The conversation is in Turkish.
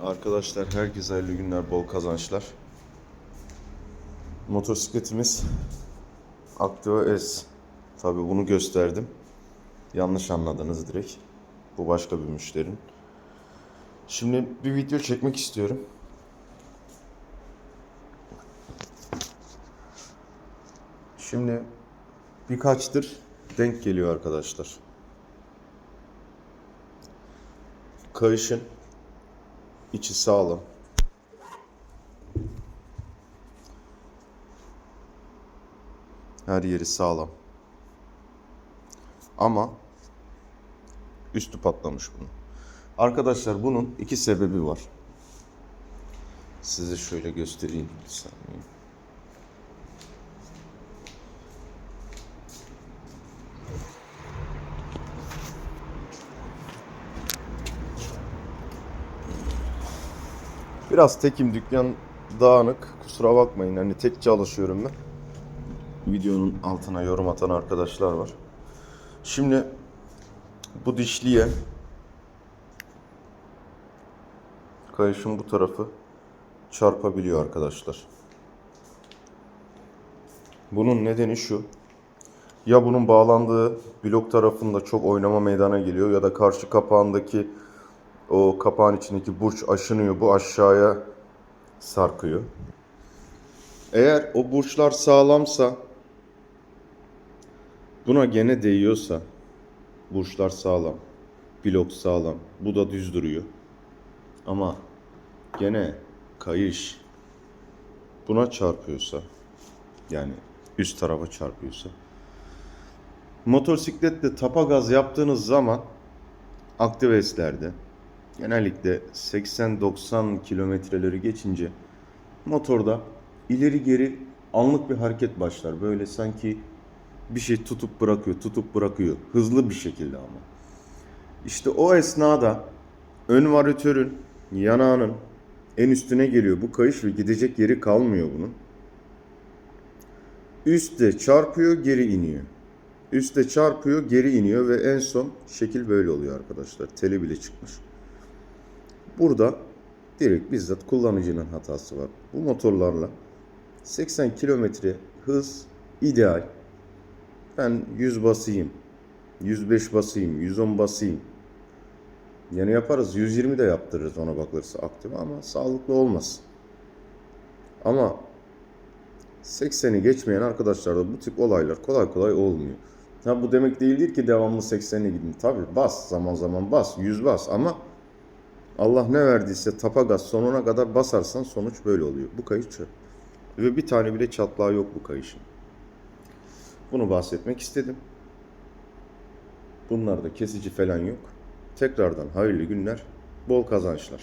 Arkadaşlar herkese hayırlı günler, bol kazançlar. Motosikletimiz Activa S. Tabi bunu gösterdim. Yanlış anladınız direkt. Bu başka bir müşterinin. Şimdi bir video çekmek istiyorum. Şimdi birkaçtır denk geliyor arkadaşlar. Kayışın içi sağlam. Her yeri sağlam. Ama üstü patlamış bunun. Arkadaşlar bunun iki sebebi var. Size şöyle göstereyim bir saniye. Biraz tekim dükkan dağınık. Kusura bakmayın. Hani tek çalışıyorum ben. Videonun altına yorum atan arkadaşlar var. Şimdi bu dişliye kayışın bu tarafı çarpabiliyor arkadaşlar. Bunun nedeni şu. Ya bunun bağlandığı blok tarafında çok oynama meydana geliyor ya da karşı kapağındaki o kapağın içindeki burç aşınıyor. Bu aşağıya sarkıyor. Eğer o burçlar sağlamsa buna gene değiyorsa burçlar sağlam. Blok sağlam. Bu da düz duruyor. Ama gene kayış buna çarpıyorsa yani üst tarafa çarpıyorsa motosiklette tapa gaz yaptığınız zaman aktiveslerde genellikle 80-90 kilometreleri geçince motorda ileri geri anlık bir hareket başlar. Böyle sanki bir şey tutup bırakıyor, tutup bırakıyor. Hızlı bir şekilde ama. İşte o esnada ön varyatörün yanağının en üstüne geliyor bu kayış ve gidecek yeri kalmıyor bunun. Üste çarpıyor, geri iniyor. Üste çarpıyor, geri iniyor ve en son şekil böyle oluyor arkadaşlar. Teli bile çıkmış. Burada direkt bizzat kullanıcının hatası var. Bu motorlarla 80 kilometre hız ideal. Ben 100 basayım, 105 basayım, 110 basayım. Yani yaparız 120 de yaptırırız ona bakılırsa aktif ama sağlıklı olmaz. Ama 80'i geçmeyen arkadaşlarda bu tip olaylar kolay kolay olmuyor. Ha bu demek değildir ki devamlı 80'e gidin. Tabi bas zaman zaman bas 100 bas ama Allah ne verdiyse tapa gaz sonuna kadar basarsan sonuç böyle oluyor. Bu kayış çöp. Ve bir tane bile çatlağı yok bu kayışın. Bunu bahsetmek istedim. Bunlarda kesici falan yok. Tekrardan hayırlı günler, bol kazançlar.